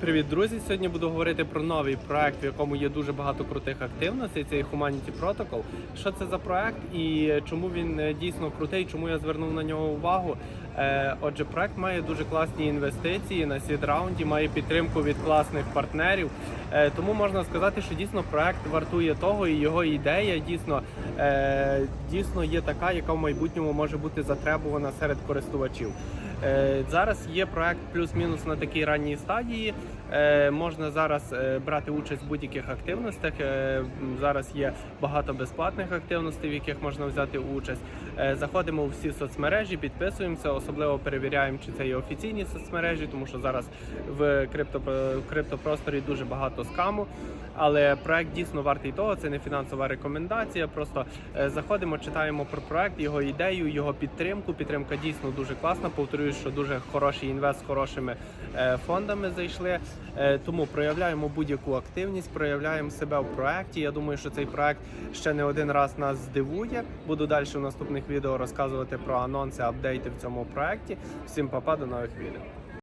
привіт, друзі! Сьогодні буду говорити про новий проект, в якому є дуже багато крутих активностей. Це Humanity Protocol. Що це за проект і чому він е, дійсно крутий? Чому я звернув на нього увагу? Е, Отже, проект має дуже класні інвестиції на сід раунді, має підтримку від класних партнерів. Е, Тому можна сказати, що дійсно проект вартує того, і його ідея дійсно, дійсно є така, яка в майбутньому може бути затребувана серед користувачів. Е, Зараз є проект плюс-мінус на такій ранній стадії. Е, Можна зараз е, брати участь в будь-яких активностях. Зараз є багато безплатних активностей, в яких можна взяти участь. Заходимо у всі соцмережі, підписуємося, особливо перевіряємо, чи це є офіційні соцмережі, тому що зараз в крипто криптопросторі дуже багато скаму. Але проект дійсно вартий того. Це не фінансова рекомендація. Просто заходимо, читаємо про проект, його ідею, його підтримку. Підтримка дійсно дуже класна. Повторюю, що дуже хороший інвест з хорошими е, фондами зайшли. Е, Тому проявляємо будь-яку активність, проявляємо себе в проекті. Я думаю, що цей проект ще не один раз нас здивує. Буду далі в наступних відео розказувати про анонси, апдейти в цьому проекті. Всім папа, до нових відео.